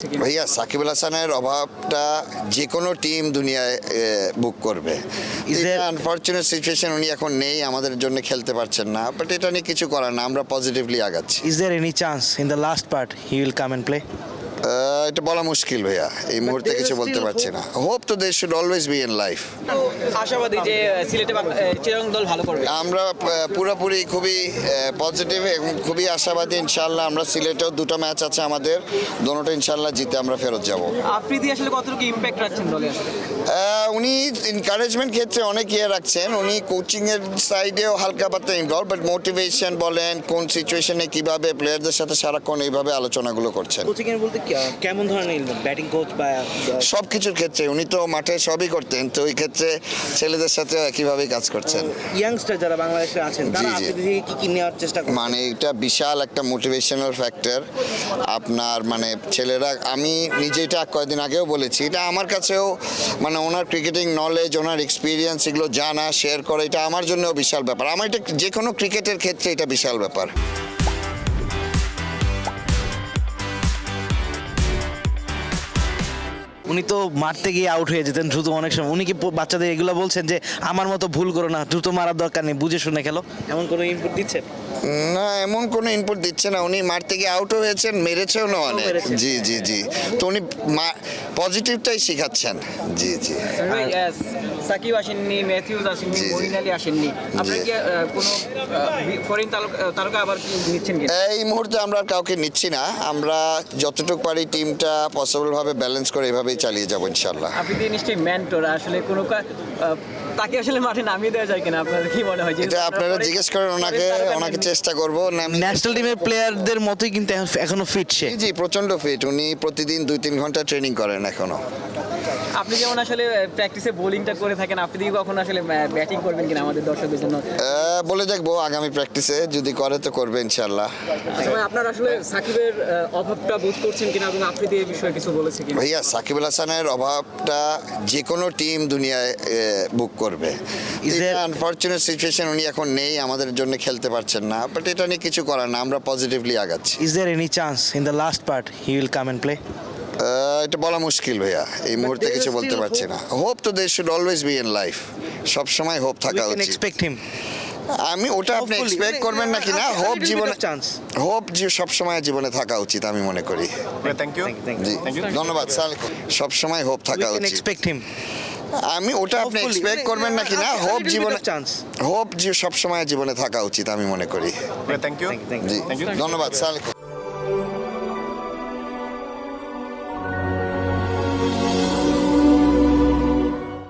ভাইয়া সাকিব আল হাসানের অভাবটা যে কোনো টিম দুনিয়ায় বুক করবে আনফর্চুনেট সিচুয়েশন উনি এখন নেই আমাদের জন্য খেলতে পারছেন না বাট এটা নিয়ে কিছু করার না আমরা positively আগাচ্ছি is there any chance in the last part he will come and play? এটা বলা মুশকিল ভাইয়া। এই মুহূর্তে কিছু বলতে পারছি না। হোপ তো they should always be in life আশাবাদী যে সিলেটে চিরাং দল ভালো করবে। আমরা পুরোপুরি খুবই পজিটিভ এবং খুবই আশাবাদী ইনশাল্লাহ আমরা সিলেটেও দুটো ম্যাচ আছে আমাদের। দোনোটা ইনশাল্লাহ জিতে আমরা ফেরত যাব। আফ্রিদি আসলে কতটুকু ইম্প্যাক্ট রাখছেন দলে? উনি এনকারেজমেন্ট ক্ষেত্রে অনেক ইয়ে রাখছেন। উনি কোচিং এর সাইডেও হালকা পাতলা ইনভলভ বাট মোটিভেশন বলেন কোন সিচুয়েশনে কীভাবে প্লেয়ারদের সাথে সারাক্ষণ এইভাবে আলোচনাগুলো করছেন। কোচিং এর বলতে কেমন ধরনের ব্যাটিং কোচ বা সব কিছুর ক্ষেত্রে উনি তো মাঠে সবই করতেন তো ওই ক্ষেত্রে ছেলেদের সাথে একইভাবেই কাজ করছেন। ইয়াংস্টার যারা বাংলাদেশে আছেন তারা কি কি নেওয়ার চেষ্টা মানে এটা বিশাল একটা মোটিভেশনাল ফ্যাক্টর আপনার মানে ছেলেরা আমি নিজে এটা কয়েকদিন আগেও বলেছি এটা আমার কাছেও মানে ওনার ক্রিকেটিং নলেজ ওনার এক্সপিরিয়েন্স এগুলো জানা শেয়ার করা এটা আমার জন্যও বিশাল ব্যাপার। আমার এটা যে কোনো ক্রিকেটের ক্ষেত্রে এটা বিশাল ব্যাপার। উনি তো মারতে গিয়ে আউট হয়ে যেতেন দ্রুত অনেক সময়। উনি কি বাচ্চাদের এগুলো বলছেন যে আমার মতো ভুল করো না দ্রুত মারার দরকার নেই বুঝে শুনে খেলো এমন কোনো ইনপুট দিচ্ছে না এমন কোনো ইনপুট দিচ্ছে না। উনি মারতে গিয়ে আউট হয়েছেন মেরেছেও না অনেক। জি জি জি। তো উনি পজিটিভটাই শেখাচ্ছেন। জি জি। সাকিব আসেননি ম্যাথিউজ আসেননি। মহিন আলী আসেননি। আপনারা। কি কোনো ফরেন তারকা আবার কি নিচ্ছেন কি? এই মুহূর্তে আমরা আর কাউকে নিচ্ছি না। আমরা যতটুকু পারি টিমটা পসিবল ভাবে ব্যালেন্স করে এভাবেই চালিয়ে যাব ইনশাল্লাহ আফ্রিদি নিশ্চয়ই ম্যান্টোর আসলে কোনো কা- তাকে আসলে মাঠে নামিয়ে দেওয়া যায় কিনা? আপনাদের কি মনে হয় এটা আপনারা জিজ্ঞেস করেন ওনাকে ওনাকে চেষ্টা করব। না ন্যাশনাল টিমের প্লেয়ারদের মতোই কিন্তু এখনও ফিট সে। জি, জি প্রচণ্ড ফিট উনি প্রতিদিন দুই তিন ঘণ্টা ট্রেনিং করেন এখনও। আপনি যেমন আসলে প্র্যাকটিসে বোলিংটা করে থাকেন আপনি কি কখন আসলে ব্যাটিং করবেন কিনা আমাদের দর্শকদের জন্য? বলে দেখব আগামী প্র্যাকটিসে যদি করে তো করবে ইনশাল্লাহ আচ্ছা আপনার আসলে সাকিবের অভাবটা বোধ করছেন কিনা এবং আফ্রিদি এই বিষয়ে কিছু বলেছে কিনা? ভাইয়া সাকিব আল হাসানের অভাবটা যে কোনো টিম দুনিয়ায় বুক করবে। আনফর্চুনেট সিচুয়েশন উনি এখন নেই আমাদের জন্য খেলতে পারছেন না বাট এটা নিয়ে কিছু করার না আমরা positively আগাচ্ছি। Is there any chance in the last part he will come and play এটা বলা মুশকিল ভাইয়া। এই মুহূর্তে কিছু বলতে পারছি না। হোপ তো they should always be in life সব সময় হোপ থাকা উচিত। এক্সপেক্ট হিম আমি ওটা আপনি এক্সপেক্ট মানে, করবেন না কিনা a- a হোপ জীবনে chance. হোপ সব সময় জীবনে থাকা উচিত আমি মনে করি। থ্যাংক ইউ জি ধন্যবাদ স্যার সব সময় হোপ থাকা উচিত। এক্সপেক্ট হিম আমি ওটা আপনি এক্সপেক্ট মানে, করবেন না কিনা a- a হোপ জীবনে chance. হোপ সব সময় জীবনে থাকা উচিত আমি মনে করি। থ্যাংক ইউ জি ধন্যবাদ স্যার